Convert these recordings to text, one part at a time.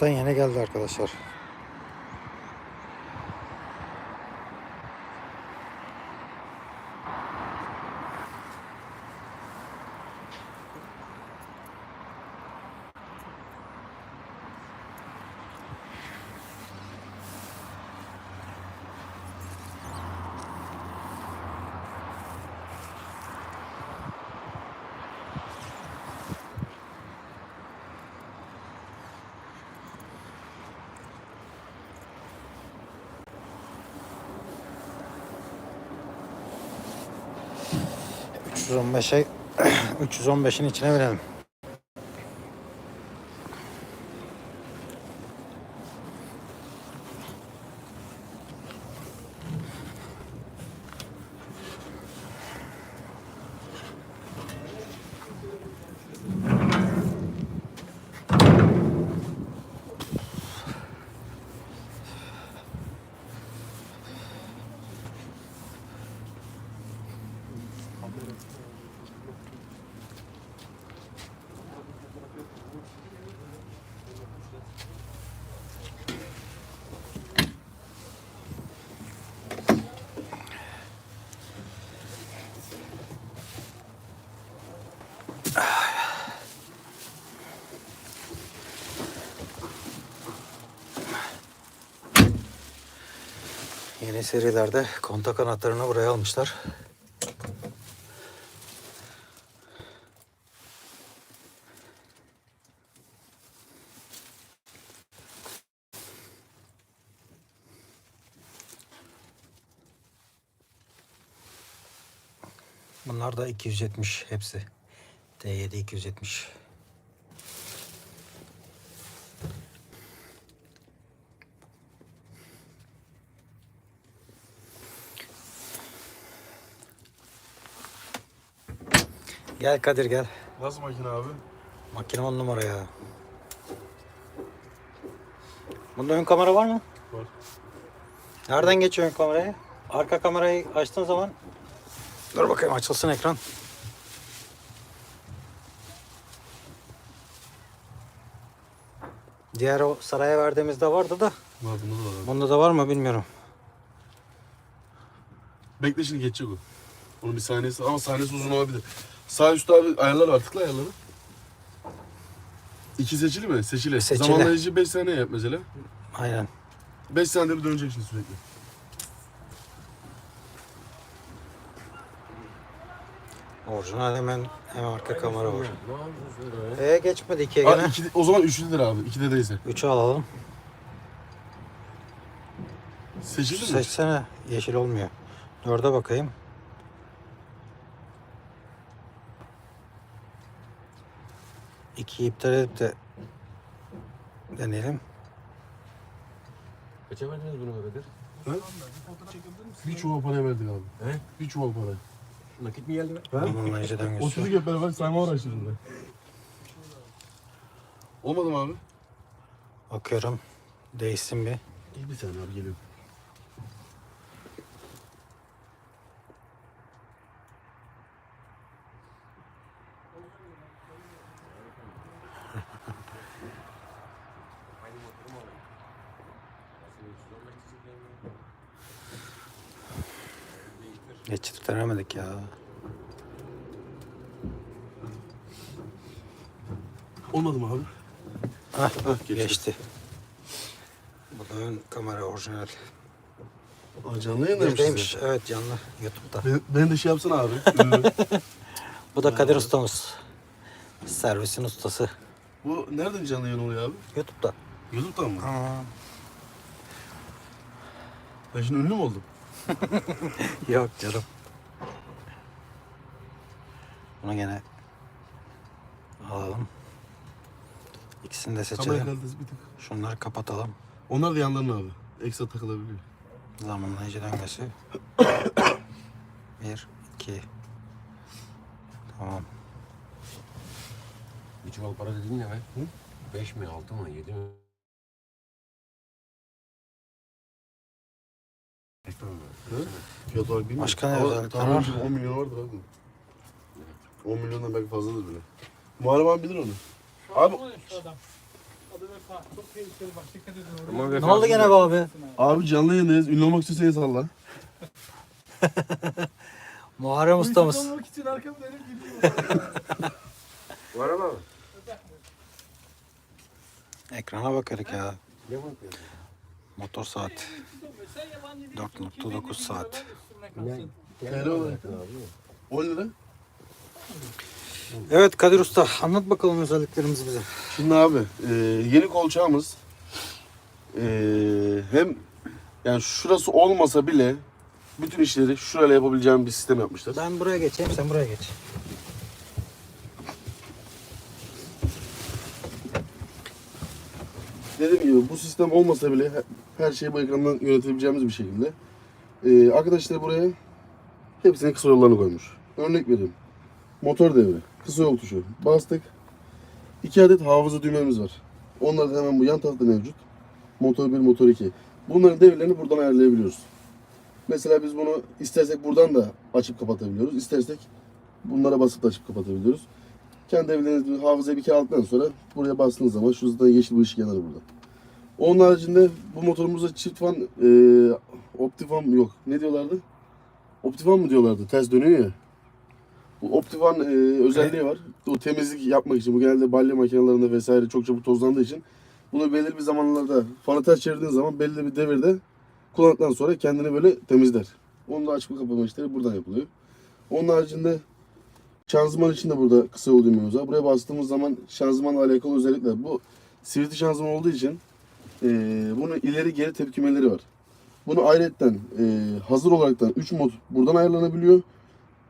Mart'tan yeni geldi arkadaşlar. ...315'e... ...315'in içine binelim. Serilerde kontak anahtarını buraya almışlar. Bunlar da 270 hepsi. T7 270. Gel Kadir gel. Nasıl makine abi? Makine on numara ya. Bunda ön kamera var mı? Var. Nereden geçiyor ön kamerayı? Arka kamerayı açtığın zaman Dur bakayım açılsın ekran. Diğer o saraya verdiğimizde vardı da Var bunda da var. bunda da var mı bilmiyorum. Bekle şimdi geçecek o. Onun bir saniyesi ama saniyesi uzun olabilir. Sağ üstte abi ayarlar var. Tıkla ayarları. İki seçili mi? Seçili. Seçili. Zamanlayıcı 5 saniye yap mesela. Aynen. 5 saniyede bir dönecek şimdi sürekli. Orijinal hemen hemen arka kamera var. E geçmedi ikiye Aa, gene. iki, o zaman üçlüdür abi. İkide değilse. Üçü alalım. Seçili mi? Seçsene. Yeşil olmuyor. Dörde bakayım. İkiyi iptal edip de deneyelim. Kaça verdiniz bunu Mehmet'e? Bir çuval para verdik abi. He? Bir çuval para. Nakit mi geldi be? Zamanlayıcı döngüsü. Oturduk hep beraber sayma uğraştık burada. Olmadı mı abi? Bakıyorum. Değişsin bir. Bir saniye abi geliyorum. Geçirtemedik ya. Olmadı mı abi? Hah, geçti. geçti. Bu da ön kamera orijinal. Aa, canlı yayındaymış Bizdeymiş. size. Evet canlı YouTube'da. Ben, ben de şey yapsana abi. Bu da Kadir ustamız. Servisin ustası. Bu nereden canlı yayın oluyor abi? YouTube'da. YouTube'dan mı? Ben şimdi ünlü mü oldum? yok canım. Bunu gene alalım. İkisini de Kamera seçelim. kalitesi bir tık. Şunları kapatalım. Onlar da yanlarına abi. Ekstra takılabiliyor. Zamanlayıcı döngüsü. Bir, iki. Tamam. Bir çuval para dedin ne be? Hı? Beş mi, altı mı, yedi mi? Fiyat olarak bilmiyorum. Başka ne Ama özellikler tahminim var? 10 milyon vardır abi. 10 milyondan belki fazladır bile. Muharrem abi bilir onu. Abi Çok tehlikeli bak dikkat edin oraya. Ama Ne oldu gene be abi? Abi canlı yayındayız. Ünlü olmak istiyorsanız salla. Muharrem ustamız. olmak için arkamda elim gidiyor. Var ama. Ekrana bakarık ya. Ne bakıyorsun? Motor saat. Sen yabancı bir 4.9 saat. Ne? TL olarak. 10 lira. Evet Kadir Usta anlat bakalım özelliklerimizi bize. Şimdi abi e, yeni kolçağımız e, hem yani şurası olmasa bile bütün işleri şurayla yapabileceğim bir sistem yapmışlar. Ben buraya geçeyim sen buraya geç. Dediğim gibi bu sistem olmasa bile he- her şeyi bu ekrandan yönetebileceğimiz bir şekilde. Ee, arkadaşlar buraya hepsinin kısa yollarını koymuş. Örnek vereyim. Motor devri, kısa yol tuşu. Bastık. İki adet hafıza düğmemiz var. Onlar da hemen bu yan tarafta mevcut. Motor 1, motor 2. Bunların devirlerini buradan ayarlayabiliyoruz. Mesela biz bunu istersek buradan da açıp kapatabiliyoruz. İstersek bunlara basıp da açıp kapatabiliyoruz. Kendi devrelerinizi hafızaya bir kere aldıktan sonra buraya bastığınız zaman şurada yeşil bir ışık yanar burada. Onun haricinde bu motorumuzda çift fan, e, optifan yok. Ne diyorlardı? Optifan mı diyorlardı? Ters dönüyor ya. Bu optifan e, özelliği var. O temizlik yapmak için. Bu genelde balya makinelerinde vesaire çok çabuk tozlandığı için. Bunu belirli bir zamanlarda fanı ters çevirdiğin zaman belli bir devirde kullandıktan sonra kendini böyle temizler. Onu da açma kapama işleri buradan yapılıyor. Onun haricinde Şanzıman için de burada kısa yol düğmemiz var. Buraya bastığımız zaman şanzımanla alakalı özellikler. Bu sivri şanzıman olduğu için e, bunun ileri geri tepkimeleri var. Bunu ayrıca e, hazır olaraktan 3 mod buradan ayarlanabiliyor.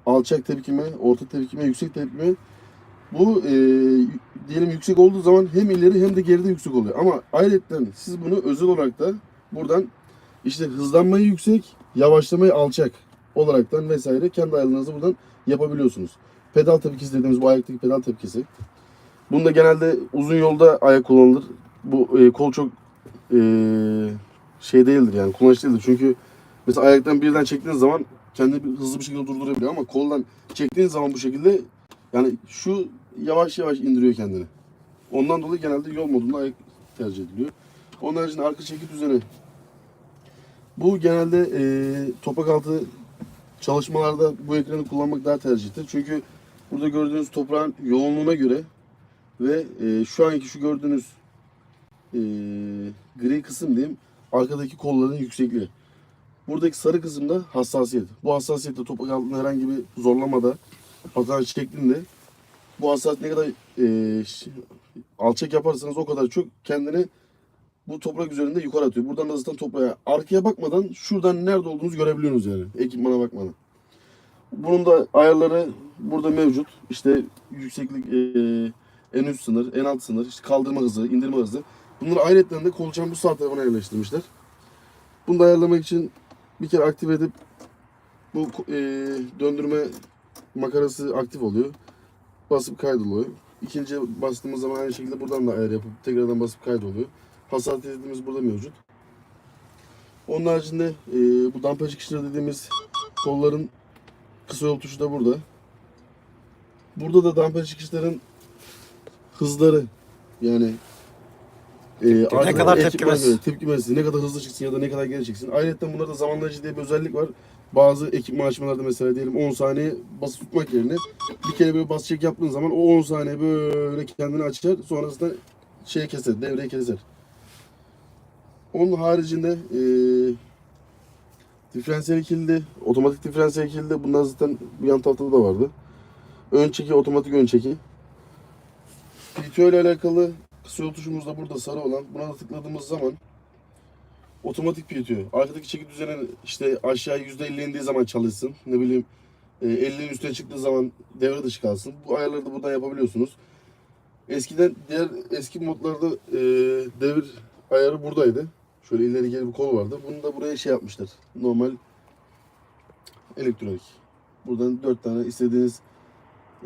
Alçak tepkime, orta tepkime, yüksek tepkime. Bu e, diyelim yüksek olduğu zaman hem ileri hem de geride yüksek oluyor. Ama ayrıca siz bunu özel olarak da buradan işte hızlanmayı yüksek, yavaşlamayı alçak olaraktan vesaire kendi ayarlarınızı buradan yapabiliyorsunuz. Pedal tepkisi dediğimiz bu ayaktaki pedal tepkisi. Bunda genelde uzun yolda ayak kullanılır. Bu e, kol çok e, şey değildir yani kullanışlı değildir. Çünkü mesela ayaktan birden çektiğiniz zaman kendi bir- hızlı bir şekilde durdurabiliyor ama koldan çektiğiniz zaman bu şekilde yani şu yavaş yavaş indiriyor kendini. Ondan dolayı genelde yol modunda ayak tercih ediliyor. Onun haricinde arka çeki düzeni. Bu genelde e, topak altı çalışmalarda bu ekranı kullanmak daha tercihtir. Çünkü burada gördüğünüz toprağın yoğunluğuna göre ve e, şu anki şu gördüğünüz e, gri kısım diyeyim arkadaki kolların yüksekliği. Buradaki sarı kısımda hassasiyet. Bu hassasiyette toprak altında herhangi bir zorlamada patinaj şeklinde bu hassasiyet ne kadar e, alçak yaparsanız o kadar çok kendini bu toprak üzerinde yukarı atıyor. Buradan da zaten toprağa arkaya bakmadan şuradan nerede olduğunuzu görebiliyorsunuz yani. Ekipmana bakmadan. Bunun da ayarları burada mevcut. İşte yükseklik e, en üst sınır, en alt sınır, işte kaldırma hızı, indirme hızı. Bunları ayrıca de kolçağın bu sağ tarafına yerleştirmişler. Bunu da ayarlamak için bir kere aktif edip bu e, döndürme makarası aktif oluyor. Basıp kaydoluyor. İkinci bastığımız zaman aynı şekilde buradan da ayar yapıp tekrardan basıp kaydoluyor. Hassasiyetimiz burada mevcut. Onun haricinde e, bu damper çıkışları dediğimiz kolların kısa yol tuşu da burada. Burada da damper çıkışların hızları yani e, arkada kadar tepkimez. göre tepkimesi ne kadar hızlı çıksın ya da ne kadar geri çıksın. Ayrıca bunlarda zamanlayıcı diye bir özellik var. Bazı ekipman açmalarda mesela diyelim 10 saniye basıp tutmak yerine bir kere böyle bas çek yaptığın zaman o 10 saniye böyle kendini açar sonrasında şey keser, devreyi keser. Onun haricinde e, diferansiyel kilidi, otomatik diferansiyel kilidi bunlar zaten yan tarafta da vardı. Ön çeki, otomatik ön çeki. PTO ile alakalı kısa yol tuşumuz da burada sarı olan. Buna da tıkladığımız zaman otomatik PTO. Arkadaki çeki düzeni işte aşağı %50 indiği zaman çalışsın. Ne bileyim e, 50'nin üstüne çıktığı zaman devre dışı kalsın. Bu ayarları da buradan yapabiliyorsunuz. Eskiden diğer eski modlarda e, devir ayarı buradaydı. Şöyle ileri geri bir kol vardı. Bunu da buraya şey yapmışlar. Normal elektronik. Buradan dört tane istediğiniz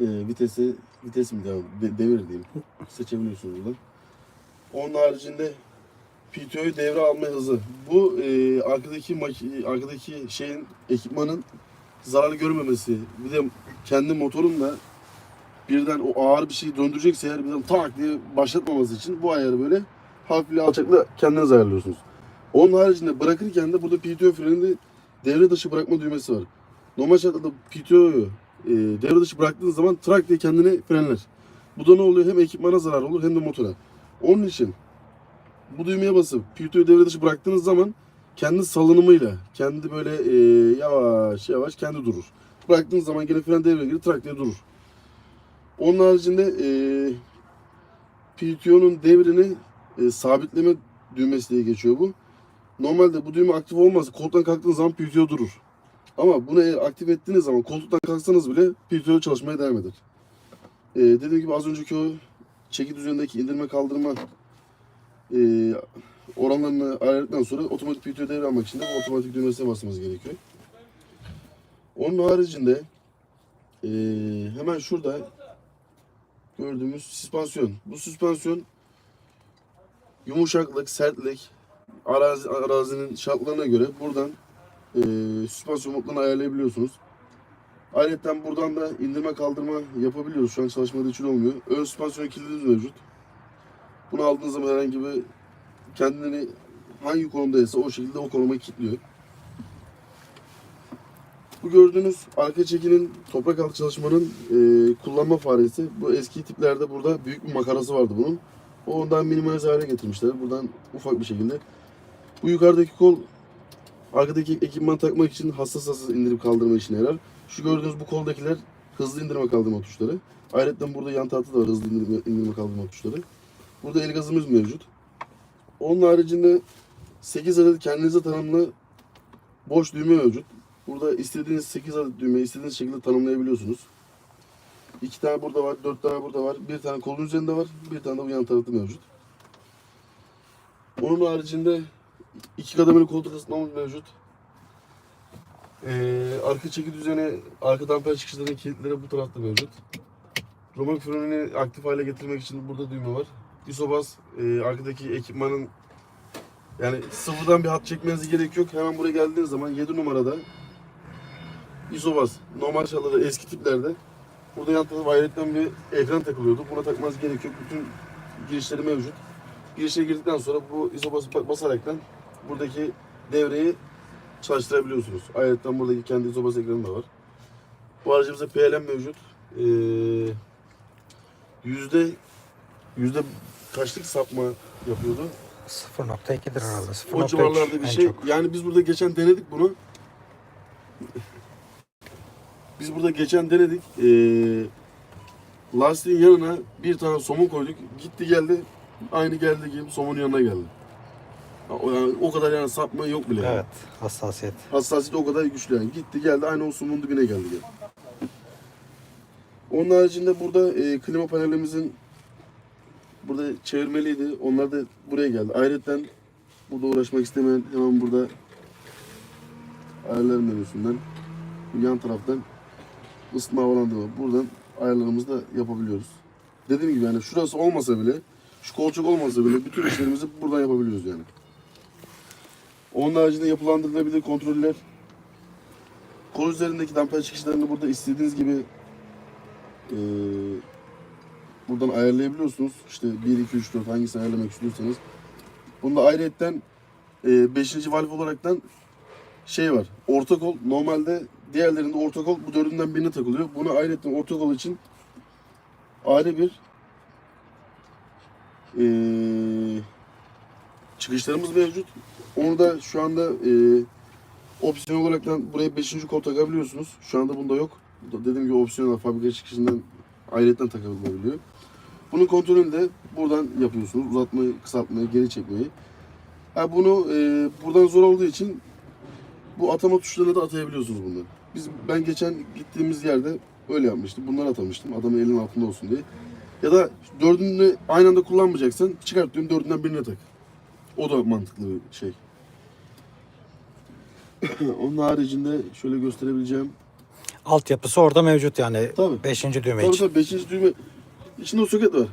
e, vitesi vites mi devam de- devir diyeyim seçebiliyorsunuz buradan. Onun haricinde PTO'yu devre alma hızı. Bu e, arkadaki arkadaki şeyin ekipmanın zarar görmemesi. Bir de kendi motorun da birden o ağır bir şeyi döndürecekse eğer birden tak diye başlatmaması için bu ayarı böyle hafifle alçakla kendiniz ayarlıyorsunuz. Onun haricinde bırakırken de burada PTO freninde devre dışı bırakma düğmesi var. Normal şartlarda PTO'yu e, devre dışı bıraktığınız zaman trak diye kendini frenler. Bu da ne oluyor? Hem ekipmana zarar olur hem de motora. Onun için bu düğmeye basıp PTO'yu devre dışı bıraktığınız zaman kendi salınımıyla, kendi böyle e, yavaş yavaş kendi durur. Bıraktığınız zaman gene fren devreye girer, trak diye durur. Onun haricinde e, PTO'nun devrini e, sabitleme düğmesi diye geçiyor bu. Normalde bu düğme aktif olmazsa koltuktan kalktığınız zaman PTO durur. Ama bunu eğer aktif ettiğiniz zaman koltuktan kalksanız bile PTO çalışmaya devam eder. E, dediğim gibi az önceki o çeki düzenindeki indirme kaldırma e, oranlarını ayarladıktan sonra otomatik PTO devre almak için de bu otomatik düğmesine basmamız gerekiyor. Onun haricinde e, hemen şurada gördüğümüz süspansiyon. Bu süspansiyon yumuşaklık, sertlik, arazi, arazinin şartlarına göre buradan e, süspansiyon modlarını ayarlayabiliyorsunuz. Ayrıca buradan da indirme kaldırma yapabiliyoruz. Şu an çalışmadığı için olmuyor. Ön süspansiyon kilidimiz mevcut. Bunu aldığınız zaman herhangi bir kendini hangi konumdaysa o şekilde o konuma kilitliyor. Bu gördüğünüz arka çekinin toprak altı çalışmanın e, kullanma faresi. Bu eski tiplerde burada büyük bir makarası vardı bunun. O ondan minimalize hale getirmişler. Buradan ufak bir şekilde. Bu yukarıdaki kol arkadaki ekipman takmak için hassas hassas indirip kaldırma işine yarar. Şu gördüğünüz bu koldakiler hızlı indirme kaldırma tuşları. Ayrıca burada yan tahta da var hızlı indirme, indirme kaldırma tuşları. Burada el gazımız mevcut. Onun haricinde 8 adet kendinize tanımlı boş düğme mevcut. Burada istediğiniz 8 adet düğmeyi istediğiniz şekilde tanımlayabiliyorsunuz. İki tane burada var, dört tane burada var. Bir tane kolun üzerinde var, bir tane de bu yan tarafta mevcut. Onun haricinde iki kademeli koltuk ısıtmamız mevcut. Ee, arka çeki düzeni, arka damper çıkışlarının kilitleri bu tarafta mevcut. Roman frenini aktif hale getirmek için burada düğme var. Isobas, e, arkadaki ekipmanın yani sıfırdan bir hat çekmenize gerek yok. Hemen buraya geldiğiniz zaman 7 numarada Isobas, normal şartlarda eski tiplerde burada yan tarafı ayrıca bir ekran takılıyordu. Buna takmanız gerek yok. Bütün girişleri mevcut. Girişe girdikten sonra bu Isobas'ı ba- basaraktan buradaki devreyi çalıştırabiliyorsunuz. Ayrıca buradaki kendi Isobas ekranı da var. Bu aracımızda PLM mevcut. Ee, yüzde yüzde kaçlık sapma yapıyordu? 0.2'dir herhalde. 0.3 O civarlarda bir en şey. çok. Yani biz burada geçen denedik bunu. Biz burada geçen denedik. Ee, lastiğin yanına bir tane somun koyduk. Gitti geldi. Aynı geldi gibi somun yanına geldi. O, yani, o kadar yani sapma yok bile. yani. Evet. Hassasiyet. Hassasiyeti o kadar güçlü yani. Gitti geldi aynı o somun dibine geldi. geldi. Onun haricinde burada e, klima panelimizin burada çevirmeliydi. Onlar da buraya geldi. Ayrıca burada uğraşmak istemeyen hemen burada ayarlar menüsünden yan taraftan ısıtma havalandırma. Buradan ayarlarımızı da yapabiliyoruz. Dediğim gibi yani şurası olmasa bile şu kolçak olmasa bile bütün işlerimizi buradan yapabiliyoruz yani. Onun haricinde yapılandırılabilir kontroller. Kol üzerindeki damper çıkışlarını burada istediğiniz gibi eee, buradan ayarlayabiliyorsunuz. İşte 1, 2, 3, 4 hangisini ayarlamak istiyorsanız. Bunda ayrıyetten 5. valve olaraktan şey var. Orta kol normalde diğerlerinde orta kol bu dördünden birine takılıyor. Buna ayrıyetten orta kol için ayrı bir eee çıkışlarımız mevcut. Onu da şu anda e, opsiyon olaraktan buraya 5. kol takabiliyorsunuz. Şu anda bunda yok. Dediğim gibi opsiyonel fabrika çıkışından ayrıca takılabiliyor. Bunun kontrolünü de buradan yapıyorsunuz. Uzatmayı, kısaltmayı, geri çekmeyi. Ha bunu e, buradan zor olduğu için bu atama tuşlarına da atayabiliyorsunuz bunları. Biz ben geçen gittiğimiz yerde öyle yapmıştım. Bunları atamıştım. Adamın elinin altında olsun diye. Ya da dördünü aynı anda kullanmayacaksan çıkart diyorum dördünden birine tak. O da mantıklı bir şey. Onun haricinde şöyle gösterebileceğim. Altyapısı orada mevcut yani. Tabii. 5. düğme Tabii için. tabii 5. düğme. İçinde soket var.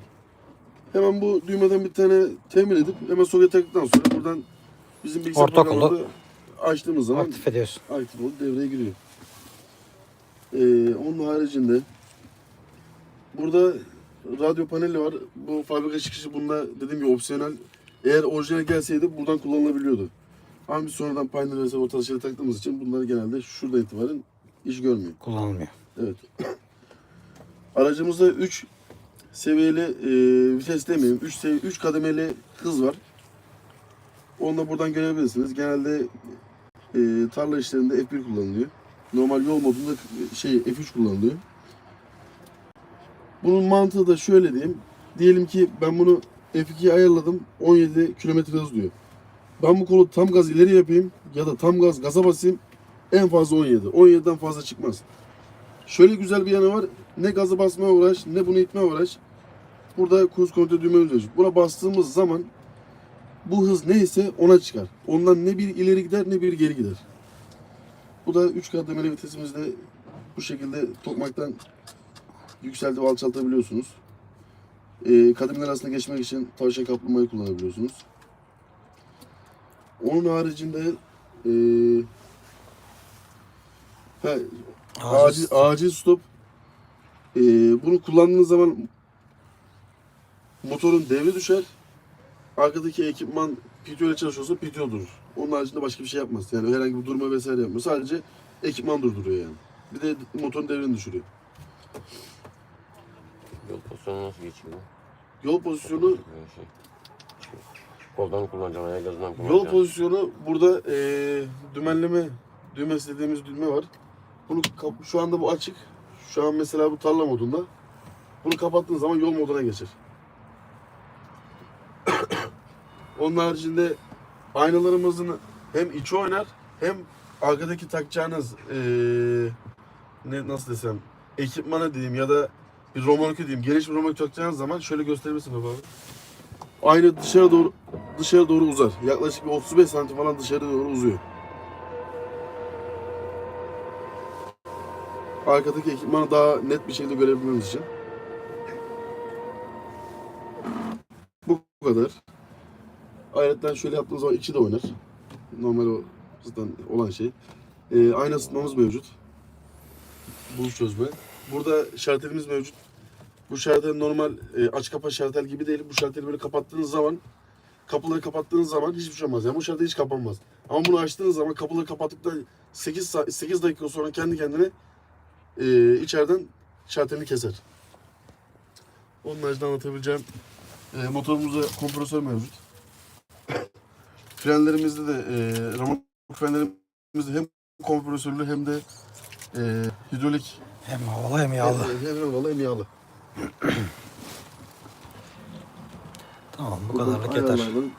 Hemen bu düğmeden bir tane temin edip hemen soket taktıktan sonra buradan bizim bilgisayar programında açtığımız zaman Aktif ediyorsun. aktif olup devreye giriyor. Ee, onun haricinde Burada radyo paneli var. Bu fabrika çıkışı bunda dediğim gibi opsiyonel. Eğer orijinal gelseydi buradan kullanılabiliyordu. Ama biz sonradan Pioneer ve orta şeyleri taktığımız için bunlar genelde şuradan itibaren iş görmüyor. Kullanılmıyor. Evet. Aracımızda 3 seviyeli e, vites demeyeyim. 3 seviye 3 kademeli hız var. Onu da buradan görebilirsiniz. Genelde e, tarla işlerinde F1 kullanılıyor. Normal yol modunda şey F3 kullanılıyor. Bunun mantığı da şöyle diyeyim. Diyelim ki ben bunu F2'ye ayarladım. 17 km hız diyor. Ben bu kolu tam gaz ileri yapayım ya da tam gaz gaza basayım. En fazla 17. 17'den fazla çıkmaz. Şöyle güzel bir yanı var. Ne gazı basmaya uğraş, ne bunu itmeye uğraş. Burada cruise kontrol düğmemiz mevcut. Buna bastığımız zaman bu hız neyse ona çıkar. Ondan ne bir ileri gider ne bir geri gider. Bu da 3 kademeli vitesimizde bu şekilde tokmaktan yükseltip alçaltabiliyorsunuz. Ee, kademeler arasında geçmek için tavşan kaplumbağayı kullanabiliyorsunuz. Onun haricinde ee, ha, Acil, acil stop. Ee, bunu kullandığınız zaman motorun devri düşer. Arkadaki ekipman PTO ile çalışıyorsa PTO durur. Onun haricinde başka bir şey yapmaz. Yani herhangi bir durma vesaire yapmıyor. Sadece ekipman durduruyor yani. Bir de motorun devrini düşürüyor. Yol pozisyonu nasıl geçiyor? Yol pozisyonu şey. Koldan kullanacaksın, ayak gazından yol kullanacaksın. pozisyonu burada ee, dümenleme düğmesi dediğimiz düğme var. Bunu kap- şu anda bu açık. Şu an mesela bu tarla modunda. Bunu kapattığın zaman yol moduna geçer. Onun haricinde aynalarımızın hem içi oynar hem arkadaki takacağınız eee ne nasıl desem ekipmana diyeyim ya da bir romorke diyeyim geniş bir romorke takacağınız zaman şöyle gösterebilirsin baba. Ayna dışarı doğru dışarı doğru uzar. Yaklaşık bir 35 santim falan dışarı doğru uzuyor. Arkadaki ekipmanı daha net bir şekilde görebilmemiz için. Bu kadar. Ayrıca şöyle yaptığınız zaman içi de oynar. Normal o zaten olan şey. Ee, ayna ısıtmamız mevcut. Buluş çözme. Burada şartelimiz mevcut. Bu şartel normal e, aç kapa şartel gibi değil. Bu şarteli böyle kapattığınız zaman kapıları kapattığınız zaman hiçbir şey olmaz. Yani bu şartel hiç kapanmaz. Ama bunu açtığınız zaman kapıları kapattıktan 8 saat, 8 dakika sonra kendi kendine e, içeriden şartelini keser. Onun haricinde anlatabileceğim e, motorumuzda kompresör mevcut. Frenlerimizde de e, remork frenlerimizde hem kompresörlü hem de e, hidrolik Hem havalı hem yağlı. hem, hem havalı hem yağlı. Tamam bu kadarlık yeter. Ayarlardan